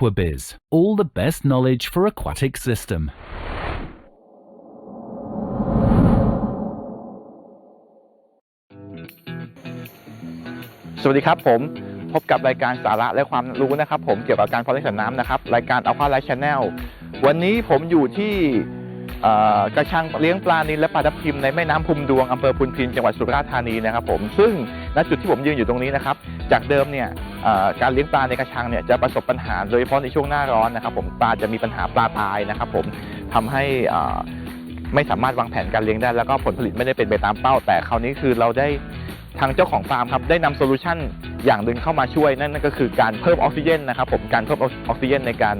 Aquabiz, all the best knowledge for aquatic system. สวัสดีครับผมพบกับรายการสาระและความรู้นะครับผมเกี่ยวกับการเพาะเลี้ยงสัตว์น้ำนะครับ รายการอัลฟาไลท์ชาแนลวันนี้ผมอยู่ที่เอ่อกระชังเลี้ยงปลานิลและปลาทับทิมในแม่น้ำพุมดวงอำเภอพุนพินจังหวัดสุราษฎร์ธานีนะครับผมซึ่งณจุดที่ผมยืนอยู่ตรงนี้นะครับ จากเดิมเนี่ย การเลี้ยงปลาในกระชังเนี่ยจะประสบปัญหาโดยเฉพาะในช่วงหน้าร้อนนะครับ ผมปลาจะมีปัญหาปลาตายนะครับ ผมทำให้ไม่สามารถวางแผนการเลี้ยงได้ แล้วก็ผลผลิตไม่ได้เป็นไปตามเป้า แต่คราวนี้คือเราได้ทางเจ้าของฟาร์มครับได้นำโซลูชันอย่างหนึ่งเข้ามาช่วยนั่นก็คือการเพิ่มออกซิเจนนะครับผมการเพิ่มออกซิเจนในการ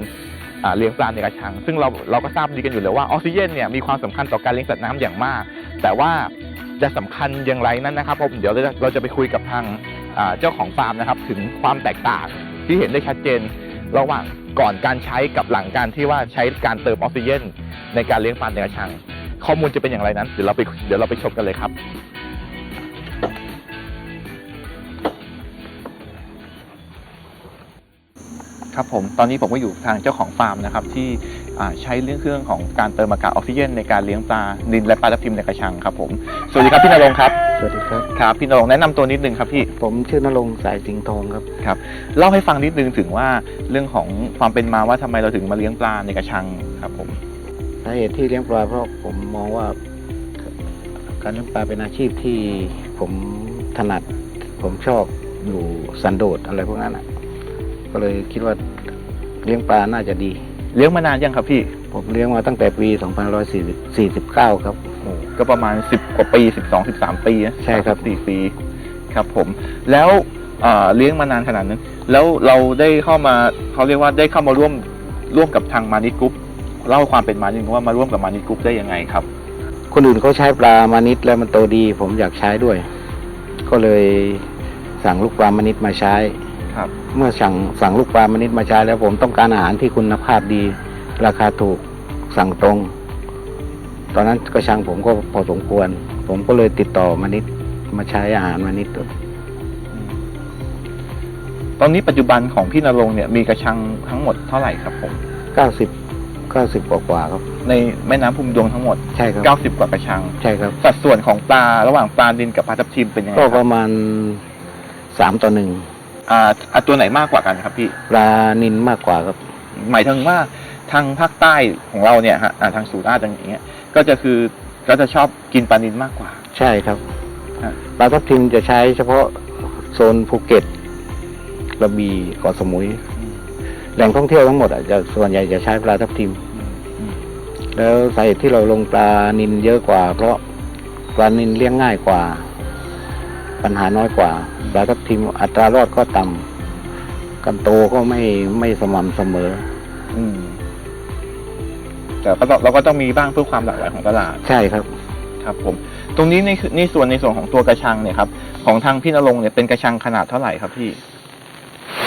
เลี้ยงปลาในกระชัง ซึ่งเราเราก็ทราบดีกันอยู่แล้วว่าออกซิเจนเนี่ยมีความสำคัญต่อการเลี้ยงสัตว์น้ำอย่างมาก แต่ว่าจะสำคัญอย่างไรนั้นนะครับผมเดี๋ยวเราจะไปคุยกับทาง เจ้าของฟาร์มนะครับ ถึงความแตกต่างที่เห็นได้ชัดเจน ระหว่างก่อนการใช้กับหลังการที่ว่าใช้การเติมออกซิเจนในการเลี้ยงปลาในกระชัง ข้อมูลจะเป็นอย่างไรนั้นเดี๋ยวเราไปเดี๋ยวเราไปชมกันเลยครับ ครับผมตอนนี้ผมก็อยู่ทางเจ้าของฟาร์มนะครับที่อ่าใช้เรื่องเครื่องของการเติมอากาศออกซิเจนในการเลี้ยงปลาดินและปลาทับทิมในกระชังครับผมสวัสดีครับพี่นรงค์ครับสวัสดีครับครับพี่นรงค์แนะนำตัวนิดนึงครับพี่ผมชื่อนรงค์สายสิงห์ทองครับเล่าให้ฟังนิดนึงถึงว่าเรื่องของความเป็นมาว่าทำไมเราถึงมาเลี้ยงปลาในกระชังครับผมสาเหตุที่เลี้ยงปลาเพราะผมมองว่า การเลี้ยงปลาเป็นอาชีพที่ผมถนัด ผมชอบอยู่สันโดษอะไรพวกนั้นอะ ก็เลยคิดว่าเลี้ยงปลาน่าจะดี เลี้ยงมานานยังครับพี่ผมเลี้ยงมาตั้งแต่ปี 2549 ครับ โอ้ก็ประมาณ 10 กว่าปี 12 13 ปีนะใช่ครับ 4 ปีครับผม แล้วเอ่อเลี้ยงมานานขนาดนั้น แล้วเราได้เข้ามาเขาเรียกว่าได้เข้ามาร่วมร่วมกับทางมานิกรุ๊ปเล่าความเป็นมานิดนึงว่ามาร่วมกับมานิกรุ๊ปได้ยังไงครับ คนอื่นเขาใช้ปลามานิดแล้วมันโตดี ผมอยากใช้ด้วย ก็เลยสั่งลูกปลามานิดมาใช้ครับ เมื่อสั่งสั่งลูกปลามานิดมาใช้แล้วผมต้องการอาหารที่คุณภาพดี ราคาถูกสั่งตรง ตอนนั้นกระชังผมก็พอสมควร ผมก็เลยติดต่อมานิดมาใช้อาหารมานิดตอนนี้ปัจจุบันของพี่นรงค์เนี่ยมีกระชังทั้งหมดเท่าไหร่ครับผมเก้าสิบเก้าสิบกว่ากว่าๆครับ ในแม่น้ำพุมดวงทั้งหมดใช่ครับ90กว่ากระชัง ใช่ครับ สัดส่วนของปลาระหว่างปลาดินกับปลาทับทิมเป็นยังไงก็คปรับระมาณสามต่อหนึ่ง อ่าอะตัวไหนมากกว่ากันครับพี่ ปลานินมากกว่าครับ หมายถึงว่าทางภาคใต้ของเราเนี่ยฮะอ่าทางสุราษฎร์อย่างเงี้ย ก็จะคือก็จะชอบกินปลานินมากกว่า ใช่ครับฮะ ปลาทับทิมจะใช้เฉพาะโซนภูเก็ตกระบี่เกาะสมุย แหล่งท่องเที่ยวทั้งหมดอะจะส่วนใหญ่จะใช้ปลาทับทิมอืมแล้วสาเหตุที่เราลงปลานินเยอะกว่า เพราะปลานินเลี้ยงง่ายกว่า ปัญหาน้อยกว่าปลาทับทิมอัตรารอดก็ต่ำกันโตก็ไม่ไม่สม่ำเสมอ อืม แต่ก็ต้องเราก็ต้องมีบ้างเพื่อความหลากหลายของตลาด ใช่ครับ ครับ ผม ตรงนี้ในนี่ส่วนในส่วนของตัวกระชังเนี่ยครับ ของทางพี่นรงค์เนี่ยเป็นกระชังขนาดเท่าไหร่ครับพี่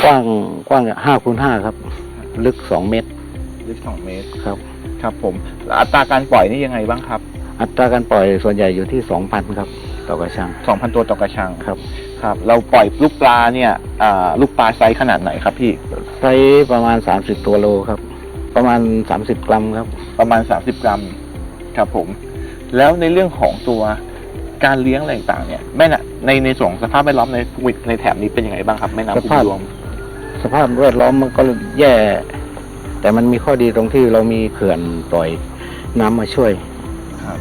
กว้างกว้างห้าคูณห้าครับ ลึกสองเมตร ลึกสองเมตร ครับ ครับ ผมแล้วอัตราการปล่อยนี่ยังไงบ้างครับ อัตราการปล่อยส่วนใหญ่อยู่ที่สองพันครับ ต่อกระชังสองพันตัวต่อกระชังครับ ครับ เราปล่อยลูกปลาเนี่ยอ่าลูกปลาไซส์ขนาดไหนครับพี่ ไซส์ประมาณสามสิบตัวโลครับ ประมาณสามสิบกรัมครับ ประมาณ 30 กรัม ครับผม แล้วในเรื่องของตัวการเลี้ยงอะไรต่างๆเนี่ยแม่น่ะในในส่วนของสภาพแวดล้อมในในแถบนี้เป็นยังไงบ้างครับแม่น้ำสพุภาพดวงสภาพแวดล้อมมันก็แย่ แต่มันมีข้อดีตรงที่เรามีเขื่อนปล่อยน้ำมาช่วยครับ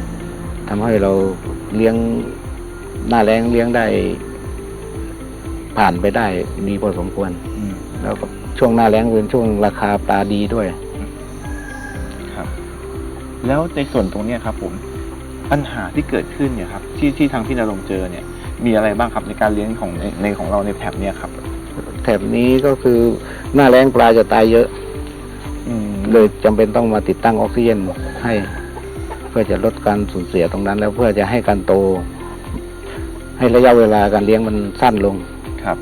ทำให้เราเลี้ยง หน้าแรงเลี้ยงได้ ผ่านไปได้ดีพอสมควรอืมแล้วก็ช่วงหน้าแรงเป็นช่วงราคาปลาดีด้วยครับ แล้วในส่วนตรงเนี้ยครับ ผมปัญหาที่เกิดขึ้นเนี่ยครับ ที่ที่ทางพี่นรงค์เจอเนี่ย มีอะไรบ้างครับในการเลี้ยงของในในของเราในแถบเนี้ยครับ แถบนี้ก็คือหน้าแรงปลาจะตายเยอะอืมเลยจำเป็นต้องมาติดตั้งออกซิเจนให้ เพื่อจะลดการสูญเสียตรงนั้น แล้วเพื่อจะให้การโต ให้ระยะเวลาการเลี้ยงมันสั้นลงครับ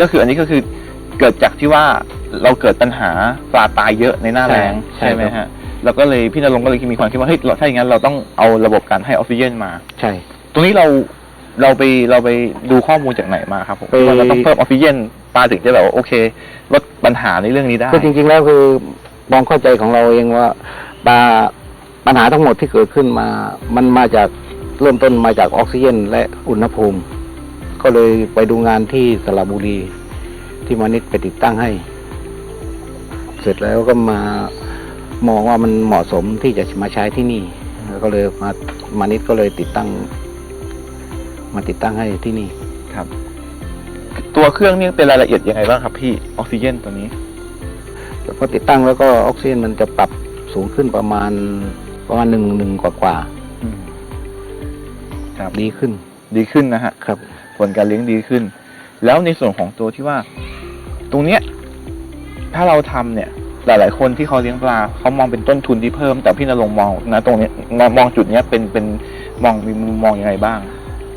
ก็คืออันนี้ก็คือเกิดจากที่ว่าเราเกิดปัญหาปลาตายเยอะในหน้าแรงใช่ใช่ไหมครัฮะบเราก็เลยพี่นรงค์ก็เลยมีความคิดว่าเฮ้ยเราถ้าอย่างนั้นเราต้องเอาระบบการให้ออกซิเจนมา ใช่ ตรงนี้เราเราไปเราไปดูข้อมูลจากไหนมาครับผมไปว่าเราต้องเพิ่มออกซิเจนปลาถึงจะแบบว่าโอเคลดปัญหาในเรื่องนี้ได้คือจริง ๆ แล้วคือมองเข้าใจของเราเองว่าปลาปัญหาทั้งหมดที่เกิดขึ้นมา มันมาจาก เริ่มต้นมาจากออกซิเจนและอุณหภูมิ ก็เลยไปดูงานที่สระบุรี ที่มานิดไปติดตั้งให้ เสร็จแล้วก็มามองว่ามันเหมาะสมที่จะมาใช้ที่นี่แล้วก็เลยมามานิดก็เลยติดตั้ง มาติดตั้งให้ที่นี่ครับ ตัวเครื่องนี่เป็นรายละเอียดยังไงบ้างครับพี่ออกซิเจนตัวนี้พอติดตั้งแล้วก็ออกซิเจนมันจะปรับสูงขึ้นประมาณประมาณหนึ่งหนึ่งกว่ากว่าอืม ครับดีขึ้น ดีขึ้นนะฮะครับ ผลการเลี้ยงดีขึ้น แล้วในส่วนของตัวที่ว่า ตรงเนี้ย ถ้าเราทำเนี่ย หลาย ๆ คนที่เขาเลี้ยงปลาเขามองเป็นต้นทุนที่เพิ่ม แต่พี่นรงค์มองนะตรงเนี้ยมองจุดเนี้ยเป็นเป็นมองมีมุมมองยังไงบ้าง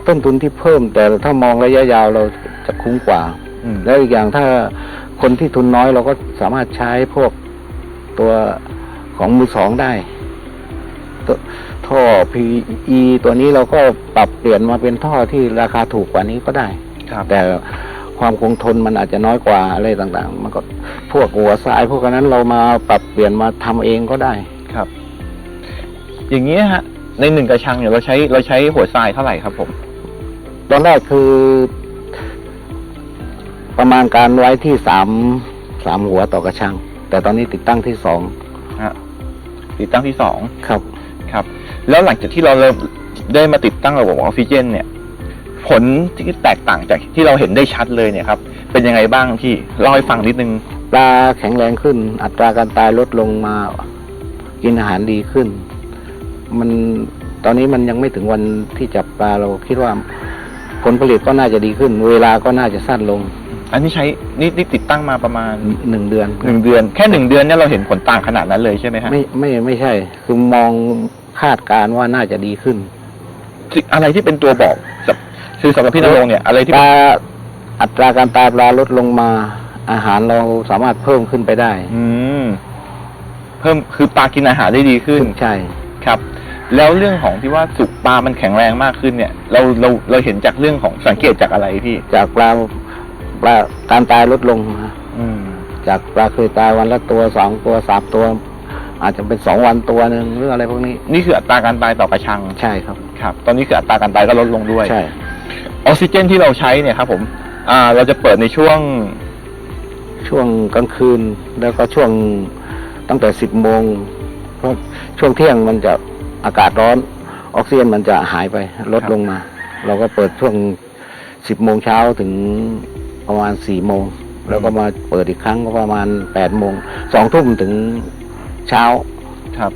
ต้นทุนที่เพิ่ม แต่ถ้ามองระยะยาวเราจะคุ้มกว่าอืมแล้วอีกอย่างถ้าคนที่ทุนน้อยเราก็สามารถใช้พวกตัวของมือสองได้ตัว ท่อ PE ตัวนี้เราก็ปรับเปลี่ยนมาเป็นท่อที่ราคาถูกกว่านี้ก็ได้ครับแต่ความคงทนมันอาจจะน้อยกว่าอะไรต่างๆ มันก็พวกหัวทรายพวกนั้นเรามาปรับเปลี่ยนมาทำเองก็ได้ครับ อย่างนี้ยฮะ ในหนึ่งกระชังเนี่ยเราใช้เราใช้หัวทรายเท่าไหร่ครับผม ตอนแรกคือ ประมาณการไว้ที่สามสามหัวต่อกระชัง แต่ตอนนี้ติดตั้งที่สองติดตั้งที่สองครับครับ แล้วหลังจากที่เราเริ่มได้มาติดตั้งระบบออกซิเจน เนี่ย ผลที่แตกต่างจากที่เราเห็นได้ชัดเลยเนี่ยครับ เป็นยังไงบ้างพี่เล่าให้ฟังนิดนึงปลาแข็งแรงขึ้น อัตราการตายลดลงมากินอาหารดีขึ้น มันตอนนี้มันยังไม่ถึงวันที่จับปลาเราคิดว่าผลผลิตก็น่าจะดีขึ้น เวลาก็น่าจะสั้นลง อันนี้ใช้นี่นี่ติดตั้งมาประมาณหนึ่งเดือนหนึ่งเดือน แค่หนึ่งเดือนเนี่ยเราเห็นผลต่างขนาดนั้นเลยใช่ไหมฮะไม่ไม่ไม่ใช่ คือมองคาดการณ์ว่าน่าจะดีขึ้น อะไรที่เป็นตัวบอกสับคือสำหรับพี่นรงค์เนี่ย อะไรที่ปลาอัตราการตายปลาลดลงมา อาหารเราสามารถเพิ่มขึ้นไปได้ อืมเพิ่มคือปลากินอาหารได้ดีขึ้นใช่ครับ แล้วเรื่องของที่ว่าสุกปลามันแข็งแรงมากขึ้นเนี่ย เราเราเราเห็นจากเรื่องของสังเกตจากอะไรพี่จากปลา ปลาการตายลดลงอืมจากปลาเคยตายวันละตัวสองตัวสามตัว อาจจะเป็นสองวันตัวหนึ่งหรืออะไรพวกนี้นี่คืออัตราการตายต่อกระชังใช่ครับครับ ตอนนี้คืออัตราการตายก็ลดลงด้วยใช่ออกซิเจนที่เราใช้เนี่ยครับผม อ่า เราจะเปิดในช่วง ช่วงกลางคืน แล้วก็ช่วงตั้งแต่สิบโมงเพราะช่วงเที่ยงมันจะอากาศร้อน ออกซิเจนมันจะหายไปลดครับลงมา เราก็เปิดช่วงสิบโมงเช้าถึง ประมาณสี่โมง แล้วก็มาเปิดอีกครั้งก็ประมาณแปดโมงสองทุ่มถึงเช้าครับ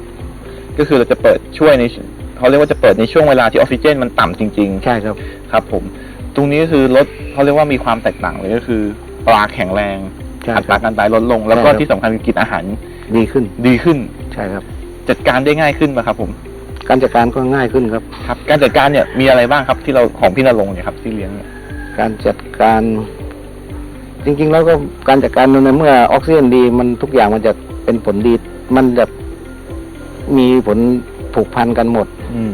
ก็คือเราจะเปิดช่วยในเขาเรียกว่าจะเปิดในช่วงเวลาที่ออกซิเจนมันต่ำจริงใช่ครับๆครับ ผม ตรงนี้ก็คือลดเขาเรียกว่ามีความแตกต่างเลยก็คือ ปลาแข็งแรงใช่อัตครารับการตายลดลง แล้วก็ใช่ครับที่สำคัญคือกินอาหาร ดีขึ้นดีขึ้นใช่ครับ จัดการได้ง่ายขึ้นไหมครับ ผม การจัดการก็ง่ายขึ้นครับ ครับ การจัดการเนี่ยมีอะไรบ้างครับที่เราของพี่นรงค์เนี่ยครับที่เลี้ยงเนี่ยการจัดการ จริง ๆ แล้วก็การจัดการในเมื่อออกซิเจนดี มันทุกอย่างมันจะเป็นผลดี มันจะมีผลผูกพันกันหมด อืม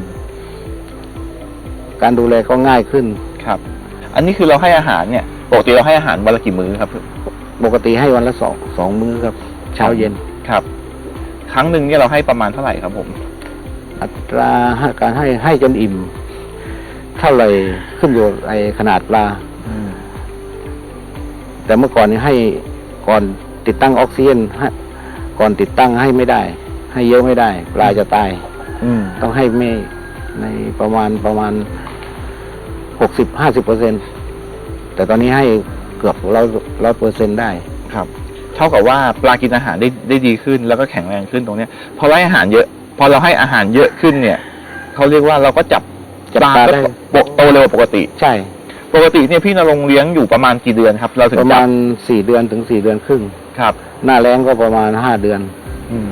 การดูแลก็ง่ายขึ้น ครับ อันนี้คือเราให้อาหารเนี่ยปกติเราให้อาหารวันละกี่มื้อครับ ปกติให้วันละสองสองมื้อครับ เช้าเย็น ครับ ครั้งหนึ่งเนี่ยเราให้ประมาณเท่าไหร่ครับ ผม อัตราการให้ให้จนอิ่ม เท่าไหร่ขึ้นอยู่ไอขนาดปลาอืม แต่เมื่อก่อนนี้ให้ก่อนติดตั้งออกซิเจนให้ก่อนติดตั้งให้ไม่ได้ ให้เยอะไม่ได้ ปลาจะตาย อืมต้องให้ไม่ในประมาณประมาณหกสิบห้าสิบเปอร์เซ็นแต่ตอนนี้ให้เกือบร้อยร้อยเปอร์เซ็นได้ครับ เท่ากับว่าปลากินอาหารได้ได้ดีขึ้น แล้วก็แข็งแรงขึ้นตรงเนี้ยพอเราให้อาหารเยอะพอเราให้อาหารเยอะขึ้นเนี่ยเขาเรียกว่าเราก็จับจับปลาปลาก็ได้โตโตเร็วกว่าปกติ ใช่ ปกติเนี่ยพี่นรงค์เลี้ยงอยู่ประมาณกี่เดือนครับ เราถึงประจัมาบณสี่เดือนถึงสี่เดือนครึ่ง ครับ หน้าแรงก็ประมาณห้าเดือน อืม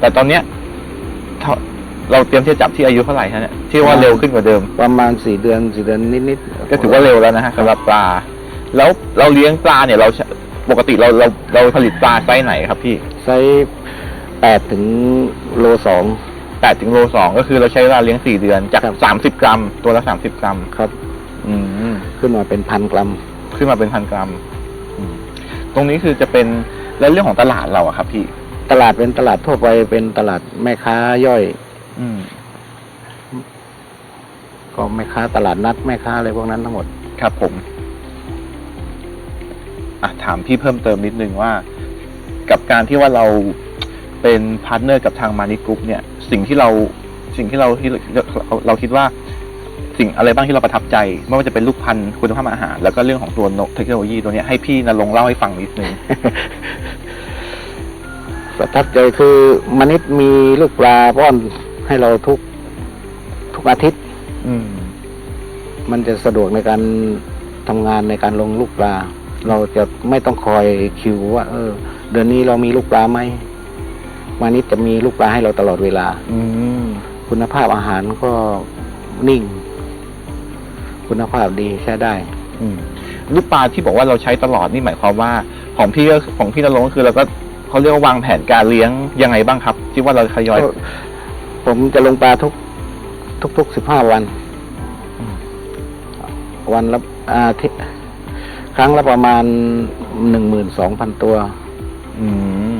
แต่ตอนเนี้ยเท่าเราเตรียมที่จะจับที่อายุเท่าไหร่ฮะเนี่ยที่ว่าเร็วขึ้นกว่าเดิม ประมาณสี่เดือนสี่เดือนนิดๆก็ถือว่าเร็วแล้วนะฮะสำหรับปลา แล้วเราเลี้ยงปลาเนี่ยเราใช้ปกติเราเราเราผลิตปลาไซส์ไหนครับพี่ไซส์แปดถึงโลสอง แปดถึงโลสองก็คือเราใช้เวลาเลี้ยงสี่เดือนจากครับ สามสิบกรัม ตัวละสามสิบกรัม ครับ อืมขึ้นมาเป็นพันกรัม ขึ้นมาเป็นพันกรัมอืมตรงนี้คือจะเป็นแล้วเรื่องของตลาดเราอะครับ พี่ ตลาดเป็นตลาดทั่วไปเป็นตลาดแม่ค้าย่อย อืมก็แม่ค้าตลาดนัดแม่ค้าอะไรพวกนั้นทั้งหมด ครับผมอะถามพี่เพิ่มเติมนิดนึงว่า กับการที่ว่าเราเป็นพาร์ทเนอร์กับทางมานิกรุ๊ปเนี่ย สิ่งที่เราสิ่งที่เราที่เราเราคิดว่า สิ่งอะไรบ้างที่เราประทับใจ ไม่ว่าจะเป็นลูกพันธุ์คุณภาพอาหาร แล้วก็เรื่องของตัวนกเทคโนโลยีตัวเนี้ยให้พี่นรงค์เล่าให้ฟังนิดนึงประทับใจคือมนิดมีลูกปลาป้อนให้เราทุกทุกอาทิตย์อืมมันจะสะดวกในการทำงานในการลงลูกปลา เราจะไม่ต้องคอยคิวว่า เออ เดือนนี้เรามีลูกปลาไหมมานิดจะมีลูกปลาให้เราตลอดเวลา อืมคุณภาพอาหารก็นิ่ง คุณภาพดีใช้ได้ อืมลูกปลาที่บอกว่าเราใช้ตลอดนี่หมายความว่า ของพี่ก็ของพี่นรงค์ก็คือเราก็เขาเรียกว่าวางแผนการเลี้ยงยังไงบ้างครับ ที่ว่าเราทยอยก็ผมจะลงปลาทุก ทุกทุกสิบห้าวัน อืม วันละอาทิตย์ครั้งละประมาณหนึ่งหมื่นสองพันตัว อืม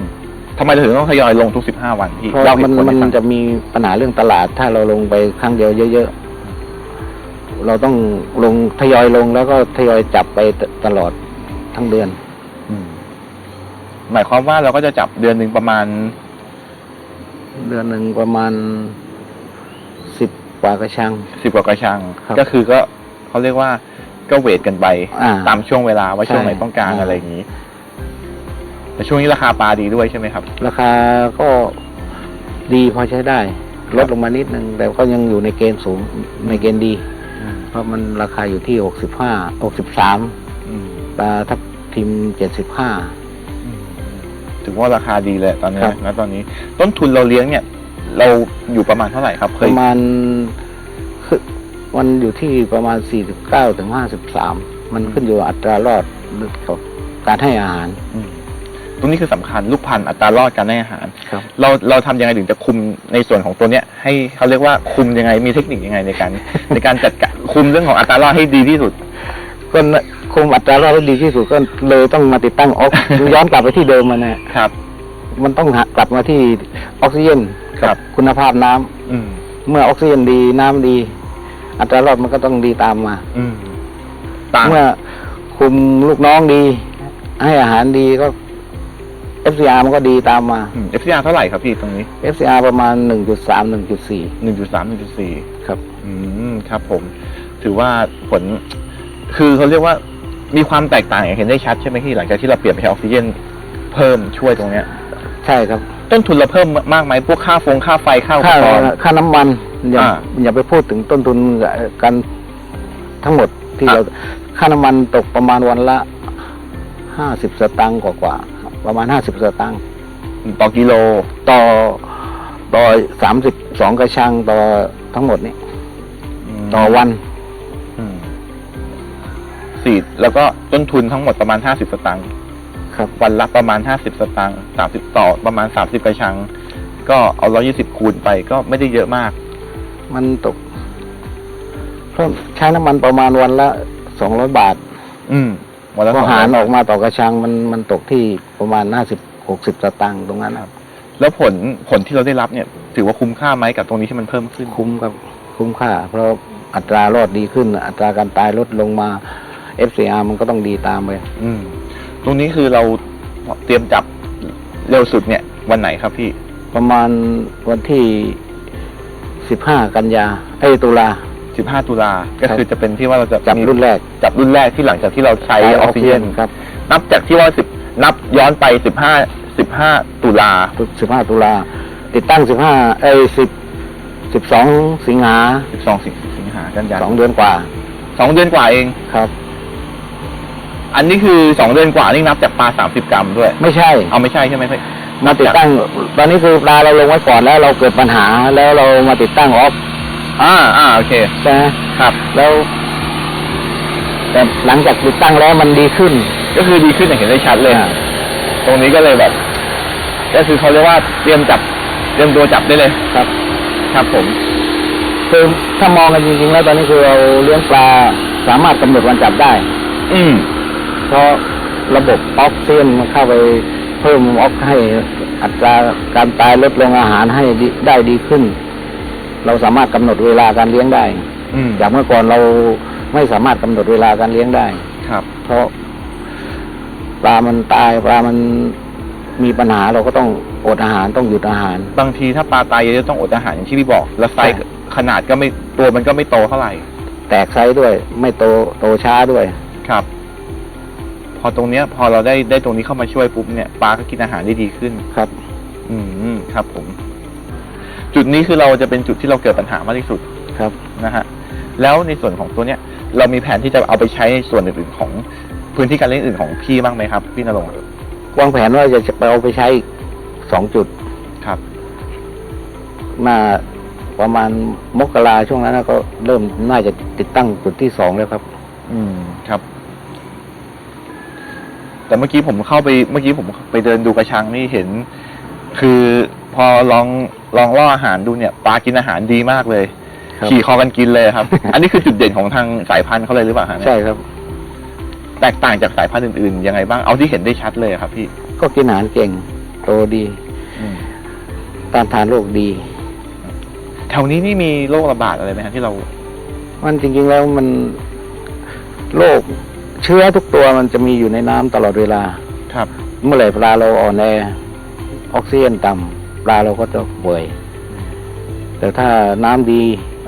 ทำไมเราถึงต้องทยอยลงทุกสิบห้าวันพี่เพราะเล่ามันเหตุผลมันให้ฟัง จะมีปัญหาเรื่องตลาด ถ้าเราลงไปครั้งเดียวเยอะๆ เราต้องลงทยอยลงแล้วก็ทยอยจับไปตตลอดทั้งเดือนอืมหมายความว่าเราก็จะจับเดือนหนึ่งประมาณ เดือนหนึ่งประมาณสิบกว่ากระชังสิบกว่ากระชังครับก็คือก็เขาเรียกว่าก็เวทกันไปอ่าตามช่วงเวลาว่าช่วงไหนใช่ต้องการอ่าอะไรอย่างนี้แต่ช่วงนี้ราคาปลาดีด้วยใช่ไหมครับ ราคาก็ดีพอใช้ได้ ลดลงมานิดนึงแต่ก็ยังอยู่ในเกณฑ์สูงในเกณฑ์ดี เพราะมันราคาอยู่ที่หกสิบห้าหกสิบสามอืมปลาทับทิมเจ็ดสิบห้า ถือว่าราคาดีเลยตอนนี้ครับ นะตอนนี้ต้นทุนเราเลี้ยงเนี่ย เราอยู่ประมาณเท่าไหร่ครับเคปยระมาณคือมันอยู่ที่ประมาณสี่สิบเก้าถึงห้าสิบสามมันขึ้นอยู่กับอัตรารอดกับการให้อาหาร อืม ตรงนี้คือสำคัญลูกพันธุ์อัตรารอดการให้อาหาร ครับ เราเราทำยังไงถึงจะคุมในส่วนของตัวเนี้ยให้เขาเรียกว่าคุมยังไงมีเทคนิคยังไงในการ ในการจัดการคุมเรื่องของอัตรารอดให้ดีที่สุด ก็คุมอัตรารอดได้ดีที่สุดก็เลยต้องมาติดตั้งออกย้อนกลับไปที่เดิมมันนะครับ มันต้องหากลับมาที่ออกซิเจนครับ คุณภาพน้ำอืมเมื่อออกซิเจนดีน้ำดี อัตรารอดมันก็ต้องดีตามมา อืมต่างเมื่อคุมลูกน้องดี ให้อาหารดีก็ FCR มันก็ดีตามมาเอฟซีอาร์เท่าไหร่ครับพี่ตรงนี้ FCR ประมาณ 1.3 1.4หนึ่งจุดสามหนึ่งจุดสี่ครับ อืม ครับผม ถือว่าผล คือเขาเรียกว่ามีความแตกต่างอย่างเห็นได้ชัดใช่ไหมพี่หลังจากที่เราเปลี่ยนไปใช้ออกซิเจนเพิ่มช่วยตรงเนี้ย ใช่ครับ ต้นทุนเราเพิ่มมากไหมพวกค่าฟงค่าไฟค่าอุปค่ากรณ์ค่าน้ำมันอย่าอ่าอย่าไปพูดถึงต้นทุนกันทั้งหมดที่อะเราค่าน้ำมันตกประมาณวันละ50สตางค์กว่าๆ ประมาณ50สตางค์ต่อกิโลต่อต่อ32กระชังต่อทั้งหมดนี้มต่อวันอืมสี่แล้วก็ต้นทุนทั้งหมดประมาณห้าสิบสตางค์ครับ วันละประมาณห้าสิบสตางค์สามสิบต่อประมาณสามสิบกระชัง ก็เอาร้อยี่สิบคูณไปก็ไม่ได้เยอะมาก มันตกเพิ่มใช้น้ำมันประมาณวันละ200บาท อืม วันละพอสองหารร้ออยอกมาต่อกระชังมันมันตกที่ประมาณ50 60สตางค์ตรงนั้นนะครับ แล้วผลผลที่เราได้รับเนี่ย ถือว่าคุ้มค่าไหมกับตรงนี้ที่มันเพิ่มขึ้น คุ้มกับคุ้มค่า เพราะอัตรารอดดีขึ้น อัตราการตายลดลงมา FCR มันก็ต้องดีตามไปอืม ตรงนี้คือเราเตรียมจับเร็วสุดเนี่ยวันไหนครับพี่ ประมาณวันที่15กันยาไอ้ยตุลา สิบห้าตุลา ก็ครับคือจะเป็นที่ว่าเราจะจับมีรุ่นแรก จับรุ่นแรกที่หลังจากที่เราใช้ออกซิเจนครับนับจากที่ว่าสิบนับย้อนไปสิบห้าสิบห้าตุลา 15 ตุลา ติดตั้ง 15ไอ้10 12 สิงหาสิบสองสิงหากันยาสองเดือนกว่าสองเดือนกว่าเอง ครับ อันนี้คือสองเดือนกว่านี่นับจากปลาสามสิบกรัมด้วย ไม่ใช่ เอาไม่ใช่ใช่ไหมพี่มาติดตั้ง ตอนนี้คือปลาเราลงไว้ก่อนแล้วเราเกิดปัญหาแล้วเรามาติดตั้งออฟ อ่าอ่าโอเคใช่ไหมครับแล้ว แต่หลังจากติดตั้งแล้วมันดีขึ้น ก็คือดีขึ้นอย่างเห็นได้ชัดเลยอ่าตรงนี้ก็เลยแบบ ก็คือเขาเรียกว่าเตรียมจับเตรียมตัวจับได้เลยครับ ครับผมคือถ้ามองกันจริงๆแล้วตอนนี้คือเราเลี้ยงปลาสามารถกำหนดวันจับได้ อืมเพราะระบบออกซิเจนมันเข้าไปเพิ่มออกให้อัตราการตายลดลงอาหารให้ดีได้ดีขึ้น เราสามารถกำหนดเวลาการเลี้ยงได้อืมจากเมื่อก่อนเราไม่สามารถกำหนดเวลาการเลี้ยงได้ ครับ เพราะปลามันตายปลามันมีปัญหาเราก็ต้องอดอาหารต้องหยุดอาหาร บางทีถ้าปลาตายเยอะๆต้องอดอาหารอย่างที่พี่บอก แล้วไซส์ใช่ขนาดก็ไม่ตัวมันก็ไม่โตเท่าไหร่ แตกไซส์ด้วย ไม่โตโตช้าด้วยครับ พอตรงเนี้ย พอเราได้ได้ตรงนี้เข้ามาช่วยปุ๊บเนี่ยปลาก็กินอาหารได้ดีขึ้นครับ อืมครับผม จุดนี้คือเราจะเป็นจุดที่เราเกิดปัญหามากที่สุดครับนะฮะแล้วในส่วนของตัวเนี้ยเรามีแผนที่จะเอาไปใช้ในส่วนอื่นๆของพื้นที่การเลี้ยงอื่นของพี่บ้างไหมครับ พี่นรงค์วางแผนว่าจะไปเอาไปใช้อีกสองจุดครับ มาประมาณมกราช่วงนั้นนะก็เริ่มน่าจะติดตั้งจุดที่สองแล้วครับ อืมครับ แต่เมื่อกี้ผมเข้าไปเมื่อกี้ผมไปเดินดูกระชังนี่เห็น คือ พอลองลองล่ออาหารดูเนี่ยปลากินอาหารดีมากเลยครับ ขี่คอกันกินเลยครับ อันนี้คือจุดเด่นของทางสายพันธุ์เขาเลยหรือเปล่าฮะเนี่ยใช่ครับ แตกต่างจากสายพันธุ์อื่นๆยังไงบ้างเอาที่เห็นได้ชัดเลยครับพี่ก็กินอาหารเก่งโตดีอืมต้านทานโรคดี แถวนี้นี่มีโรคระบาดอะไรไหมครับที่เรา มันจริงๆแล้วมันโรคเชื้อทุกตัวมันจะมีอยู่ในน้ำตลอดเวลา ครับ เมื่อไหร่ปลาเราอ่อนแอออกซิเจนต่ำ ปลาเราก็จะป่วย แต่ถ้าน้ำดี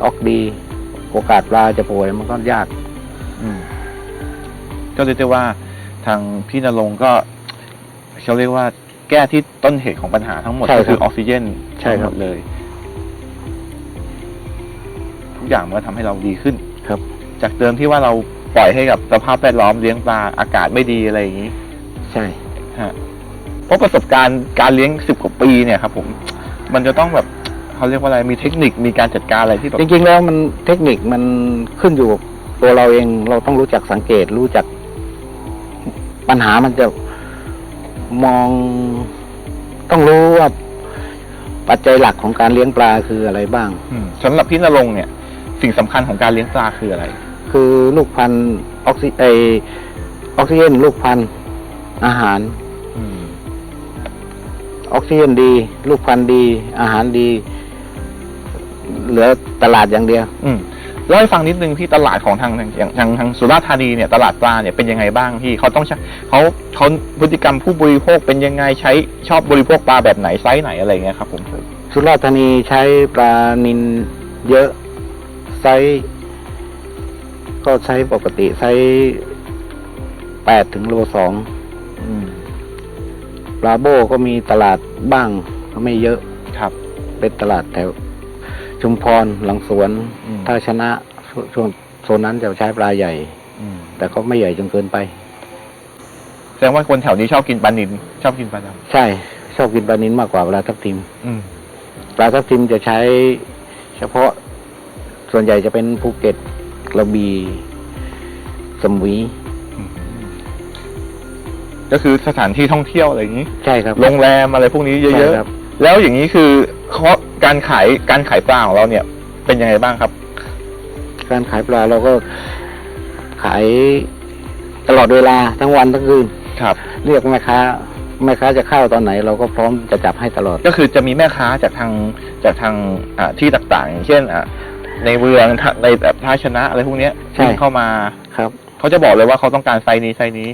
ออกดี โอกาสปลาจะป่วยมันก็ยากอืมก็เรียกได้ว่าทางพี่นรงค์ก็เขาเรียกว่าแก้ที่ต้นเหตุของปัญหาทั้งหมดใช่ครับก็คือออกซิเจนใช่ครับทั้งหมดเลยทุกอย่างมันก็ทำให้เราดีขึ้นครับ จากเดิมที่ว่าเราปล่อยให้กับสภาพแวดล้อมเลี้ยงปลาอากาศไม่ดีอะไรอย่างนี้ ใช่ฮะ เพราะประสบการณ์การเลี้ยงสิบกว่าปีเนี่ยครับผมมันจะต้องแบบเขาเรียกว่าอะไรมีเทคนิคมีการจัดการอะไรที่แบบจริงๆแล้วมันเทคนิคมันขึ้นอยู่กับตัวเราเองเราต้องรู้จักสังเกตรู้จัก ปัญหามันจะมองต้องรู้ว่าปัจจัยหลักของการเลี้ยงปลาคืออะไรบ้างอืมสำหรับพี่นรงค์เนี่ย สิ่งสำคัญของการเลี้ยงปลาคืออะไร คือลูกพันธุ์ออกซิไอออกซิเจนลูกพันธุ์อาหารอืม ออกซิเจนดี ลูกพันธุ์ดี อาหารดี เหลือตลาดอย่างเดียว อืมเล่าให้ฟังนิดนึงพี่ตลาดของทางอย่างทางทางสุราษฎร์ธานีเนี่ยตลาดปลาเนี่ยเป็นยังไงบ้างพี่เขาต้องใช้เขาเขาพฤติกรรมผู้บริโภคเป็นยังไงใช้ชอบบริโภคปลาแบบไหนไซส์ไหนอะไรเงี้ยครับผมสุราษฎร์ธานีใช้ปลานินเยอะไซส์ก็ใช้ปกติไซส์แปดถึงโลสองอืมป ลาโบก็มีตลาดบ้างก็ไม่เยอะครับเป็นตลาดแถวชุมพรหลังสวน อืม ถ้าชนะช่วงช่วงโซนนั้นจะใช้ปลาใหญ่ อืมแต่ก็ไม่ใหญ่จนเกินไป แสดงว่าคนแถวนี้ชอบกินปลานิลชอบกินปลาดใช่ ชอบกินปลานินมากกว่าปลาทับทิมำอืม ปลาทับทิมจะใช้ เฉพาะส่วนใหญ่จะเป็นภูเก็ตกระบี่สมุยอืม ก็คือสถานที่ท่องเที่ยวอะไรอย่างนี้ ใช่ครับ โรงแรมอะไรพวกนี้เยใช่อะครับ ๆ แล้วอย่างนี้คือเขาการขายการขายปลาของเราเนี่ยเป็นยังไงบ้างครับ การขายปลาเราก็ขายตลอดเวลาทั้งวันทั้งคืน ครับ เรียกแม่ค้าแม่ค้าจะเข้าตอนไหน เราก็พร้อมจะจับให้ตลอด ก็คือจะมีแม่ค้าจากทางจากทางอ่าที่ต่างๆอย่างเช่นอ่าในเมืองท่าในแบบท่าชนะอะไรพวกเนี้ยใช่ที่เข้ามา ครับ เขาจะบอกเลยว่าเขาต้องการไซส์นี้ไซส์นี้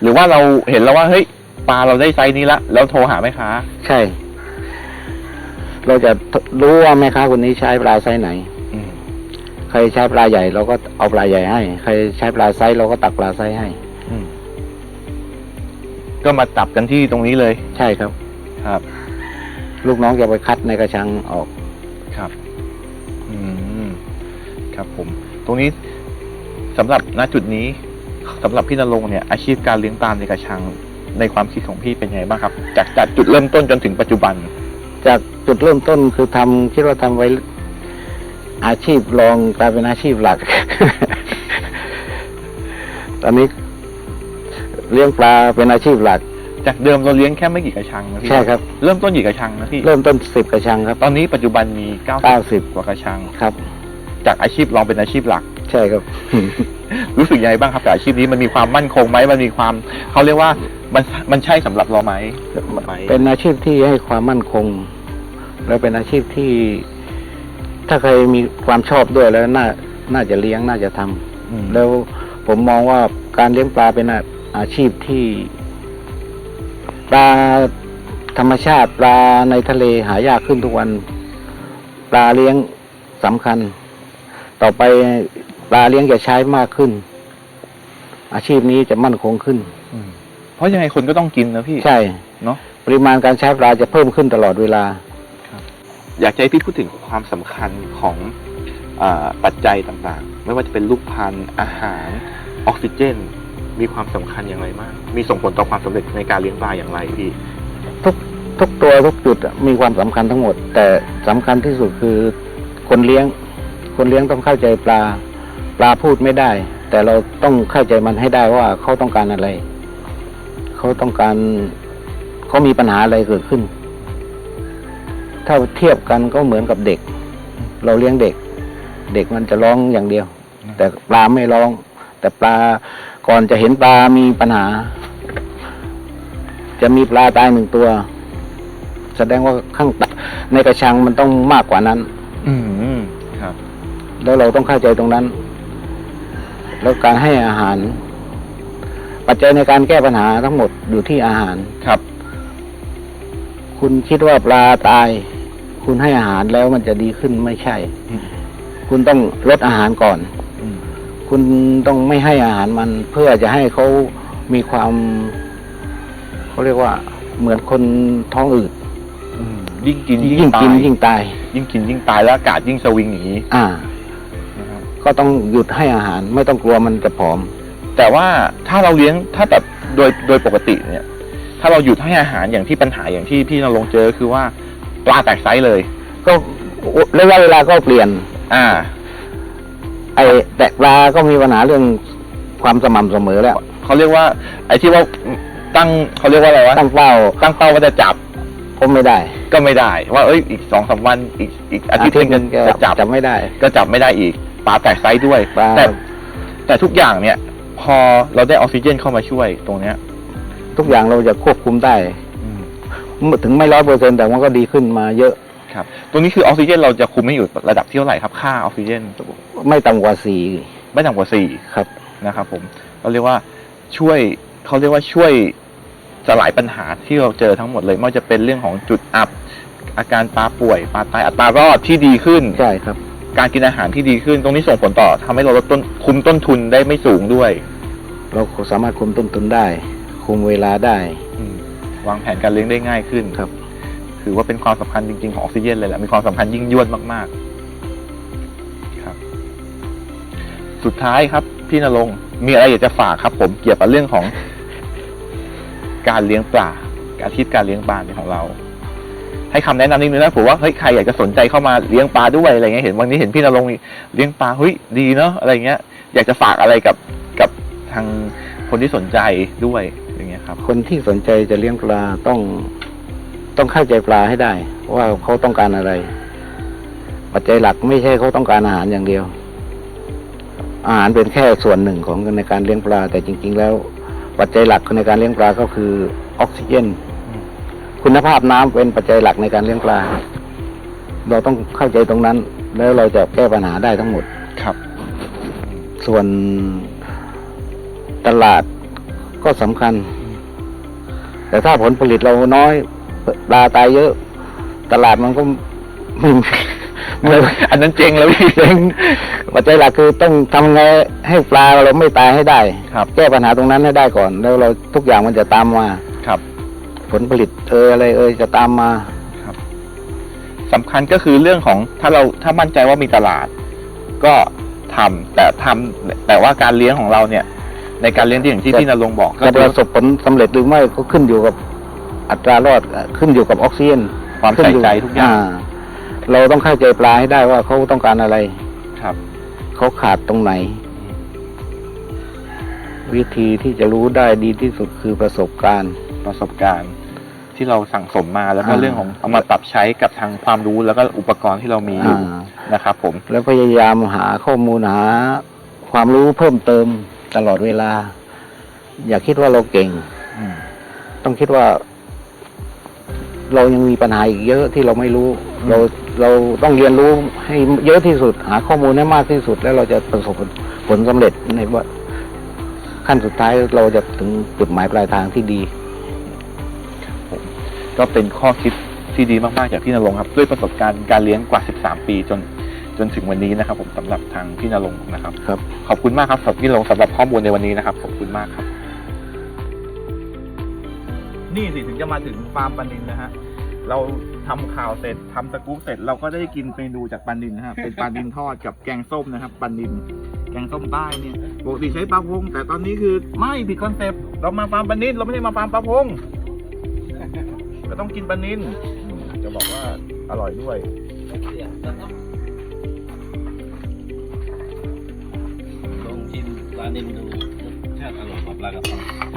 หรือว่าเราเห็นแล้วว่าเฮ้ยปลาเราได้ไซส์นี้ละแล้วโทรหาแม่ค้า ใช่ เราจะรู้ว่าแม่ค้าคนนี้ใช้ปลาไซส์ไหนอืมใครใช้ปลาใหญ่เราก็เอาปลาใหญ่ให้ ใครใช้ปลาไซส์เราก็ตักปลาไซส์ให้ อืมก็มาจับกันที่ตรงนี้เลยใช่ครับ ครับ ลูกน้องจะไปคัดในกระชังออก ครับ อืม ครับผม ตรงนี้สำหรับณจุดนี้ สำหรับพี่นรงค์เนี่ยอาชีพการเลี้ยงปลาในกระชังในความคิดของพี่เป็นไงบ้างครับ จากจากจุดเริ่มต้นจนถึงปัจจุบัน จากจุดเริ่มต้นคือทำคิดว่าทำไว้อาชีพรองกลายเป็นอาชีพหลัก ตอนนี้เลี้ยงปลาเป็นอาชีพหลัก จากเดิมเราเลี้ยงแค่ไม่กี่กระชังนะพี่ใช่ครับเริ่มต้นกี่กระชังนะพี่เริ่มต้นสิบกระชังครับ ตอนนี้ปัจจุบันมีเก้าสิบ90กว่ากระชังครับ จากอาชีพลองเป็นอาชีพหลัก ใช่ครับ รู้สึกยังไงบ้างครับกับอาชีพนี้มันมีความมั่นคงไหมมันมีความเขาเรียกว่ามันมันใช่สำหรับเราไหมไหมเป็นอาชีพที่ให้ความมั่นคง แล้วเป็นอาชีพที่ ถ้าใครมีความชอบด้วยแล้วน่าน่าจะเลี้ยงน่าจะทำอืมแล้วผมมองว่าการเลี้ยงปลาเป็นอาอาชีพที่ปลาธรรมชาติปลาในทะเลหายากขึ้นทุกวัน ปลาเลี้ยงสำคัญ ต่อไป ปลาเลี้ยงจะใช้มากขึ้น อาชีพนี้จะมั่นคงขึ้นอืมเพราะยังไงคนก็ต้องกินนะพี่ใช่เนาะปริมาณการใช้ปลาจะเพิ่มขึ้นตลอดเวลาอยากจะให้พี่พูดถึงความสำคัญของอาปัจจัยต่างๆ ไม่ว่าจะเป็นลูกพันธุ์อาหารออกซิเจน มีความสำคัญอย่างไรมาก มีส่งผลต่อความสำเร็จในการเลี้ยงปลาอย่างไรพี่ทุกทุกตัวทุกจุดอะมีความสำคัญทั้งหมด แต่สำคัญที่สุดคือคนเลี้ยง คนเลี้ยงต้องเข้าใจปลา ปลาพูดไม่ได้ แต่เราต้องเข้าใจมันให้ได้ว่าเขาต้องการอะไร เขาต้องการเขามีปัญหาอะไรเกิดขึ้น ถ้าเทียบกันก็เหมือนกับเด็ก เราเลี้ยงเด็ก เด็กมันจะร้องอย่างเดียว แต่ปลาไม่ร้อง แต่ปลาก่อนจะเห็นปลามีปัญหา จะมีปลาตายหนึ่งตัว แสดงว่าข้างใต้ในกระชังมันต้องมากกว่านั้น อืมครับ แล้วเราต้องเข้าใจตรงนั้น แล้วการให้อาหาร ปัจจัยในการแก้ปัญหาทั้งหมดอยู่ที่อาหารครับ คุณคิดว่าปลาตาย คุณให้อาหารแล้วมันจะดีขึ้นไม่ใช่อืมคุณต้องลดอาหารก่อนอืมคุณต้องไม่ให้อาหารมันเพื่อจะให้เขามีความเขาเรียกว่า เหมือนคนท้องอืดอืมยิ่งกินยิ่ยิ่งงตากินยยิ่งตาย ยิ่งกินยิ่งตายแล้วอากาศยิ่งสวิงหนีอ่านะครับ ก็ต้องหยุดให้อาหาร ไม่ต้องกลัวมันจะผอม แต่ว่าถ้าเราเลี้ยงถ้าแบบโดยโดยปกติเนี่ย ถ้าเราหยุดให้อาหารอย่างที่ปัญหาอย่างที่พี่นรงค์เจอคือว่าปลาแตกไซส์เลย ก็ระยะเวลาก็เปลี่ยน อ่า ไอ้แตกปลาก็มีปัญหาเรื่องความสม่ำเสมอแล้วเขาเรียกว่า ไอ้ที่ว่าตั้งเขาเรียกว่าอะไรวะตั้งเป้าตั้งเป้าว่าจะจับก็ไม่ได้ ก็ไม่ได้ ว่าเอ้ยอีกสองสามวันอีกอีกอาทิตย์หนึงก็จะจับจับไม่ได้ ก็จับไม่ได้อีก ปลาแตกไซส์ด้วยปลาแต่แต่ทุกอย่างเนี่ย พอเราได้ออกซิเจนเข้ามาช่วยตรงเนี้ยทุกอย่างเราจะควบคุมได้ อืมถึงไม่ร้อยเปอร์เซ็นแต่มันก็ดีขึ้นมาเยอะ ครับ ตรงนี้คือออกซิเจนเราจะคุมไม่อยู่ระดับที่เท่าไหร่ครับ ค่าออกซิเจนไม่ต่ำกว่าสี่ไม่ต่ำกว่าสี่ครับ นะครับผมเราเรียกว่าช่วยเขาเรียกว่าช่วยสลายปัญหาที่เราเจอทั้งหมดเลยไม่ว่าจะเป็นเรื่องของจุดอับ อาการปลาป่วยปลาตายอัตรารอดที่ดีขึ้น ใช่ครับ การกินอาหารที่ดีขึ้น ตรงนี้ส่งผลต่อทำให้เราลดต้นคุมต้นทุนได้ไม่สูงด้วย เราสามารถคุมต้นทุนได้ คุมเวลาได้อืมวางแผนการเลี้ยงได้ง่ายขึ้นครับ ถือว่าเป็นความสำคัญจริงๆของออกซิเจนเลยแหละมีความสำคัญยิ่งยวดมากๆครับ สุดท้ายครับ พี่นรงค์มีอะไรอยากจะฝากครับ ผมเกี่ยวกับเรื่องของ การเลี้ยงปลาอาชีพการเลี้ยงปลาเนี่ยของเรา ให้คำแนะนำนิดนึงนะผมว่าเฮ้ยใครอยากจะสนใจเข้ามาเลี้ยงปลาด้วยอะไรเงี้ยเห็นวันนี้เห็นพี่นรงเลี้ยงปลาเฮ้ยดีเนาะอะไรเงี้ย อยากจะฝากอะไรกับกับทางคนที่สนใจด้วยอย่างเงี้ยครับ คนที่สนใจจะเลี้ยงปลาต้องต้องเข้าใจปลาให้ได้ ว่าเขาต้องการอะไร ปัจจัยหลักไม่ใช่เขาต้องการอาหารอย่างเดียว อาหารเป็นแค่ส่วนหนึ่งของในการเลี้ยงปลา แต่จริง ๆ แล้ว ปัจจัยหลักในการเลี้ยงปลาก็คือออกซิเจน คุณภาพน้ำเป็นปัจจัยหลักในการเลี้ยงปลา เราต้องเข้าใจตรงนั้น แล้วเราจะแก้ปัญหาได้ทั้งหมดครับ ส่วนตลาดก็สำคัญ แต่ถ้าผลผลิตเราน้อยปลาตายเยอะ ตลาดมันก็ไม่ไม่อันนั้นเจ๊งแล้วพี่เจ๊งปัจจัยหลักคือต้องทำไงให้ปลาเราไม่ตายให้ได้ครับแก้ปัญหาตรงนั้นให้ได้ก่อน แล้วเราทุกอย่างมันจะตามมาครับ ผลผลิตเอออะไรเออจะตามมาสำคัญก็คือเรื่องของถ้าเราถ้ามั่นใจว่ามีตลาด ก็ทำแต่ทำแต่ว่าการเลี้ยงของเราเนี่ย ในการเลี้ยงที่อย่างที่จะพี่นรงค์บอกก็จะปคือระสบผลสำเร็จหรือไม่ก็ขึ้นอยู่กับอัตรารอดเอ่อขึ้นอยู่กับออกซิเจนความขึ้นใส่อยู่ใจทุกอย่างเราต้องเข้าใจปลาให้ได้ว่าเขาต้องการอะไรครับเขาขาดตรงไหน วิธีที่จะรู้ได้ดีที่สุดคือประสบการณ์ปประสบการณ์ ที่เราสั่งสมมา แล้วก็อ่า เรื่องของเอามาปรับใช้กับทางความรู้แล้วก็อุปกรณ์ที่เรามีอยู่อ่านะครับผมแล้วพยายามหาข้อมูลหา ความรู้เพิ่มเติมตลอดเวลา อย่าคิดว่าเราเก่ง อืมต้องคิดว่า เรายังมีปัญหาอีกเยอะที่เราไม่รู้ เราเราต้องเรียนรู้ให้เยอะที่สุด หาข้อมูลให้มากที่สุด แล้วเราจะประสบผลสำเร็จในว่าขั้นสุดท้ายเราจะถึงจุดหมายปลายทางที่ดี ก็เป็นข้อคิดที่ดีมากๆจากพี่นรงค์ครับ ด้วยประสบการณ์การเลี้ยงกว่า 13 ปีจนจนถึงวันนี้นะครับ ผมสำหรับทางพี่นรงค์นะครับครับ ขอบคุณมากครับสำหรับพี่นรงค์สำหรับข้อมูลในวันนี้นะครับขอบคุณมากครับ นี่สิถึงจะมาถึงฟาร์มปลานินนะฮะเราทำข่าวเสร็จทำสกู๊ปเสร็จเราก็ได้กินเมนูจากปลานินนะฮะเป็นปลานินทอดกับแกงส้มนะครับปลานิน แกงส้มใต้เนี่ยปกติใช้ปลาพงแต่ตอนนี้คือไม่ผิดคอนเซปต์เรามาฟาร์มปลานินเราไม่ได้มาฟาร์มปลาพงเรา ต้องกินปลานินจะบอกว่าอร่อยด้วยลองชิมปลานิลดูรสชาติอร่อยกว่าปลากระพง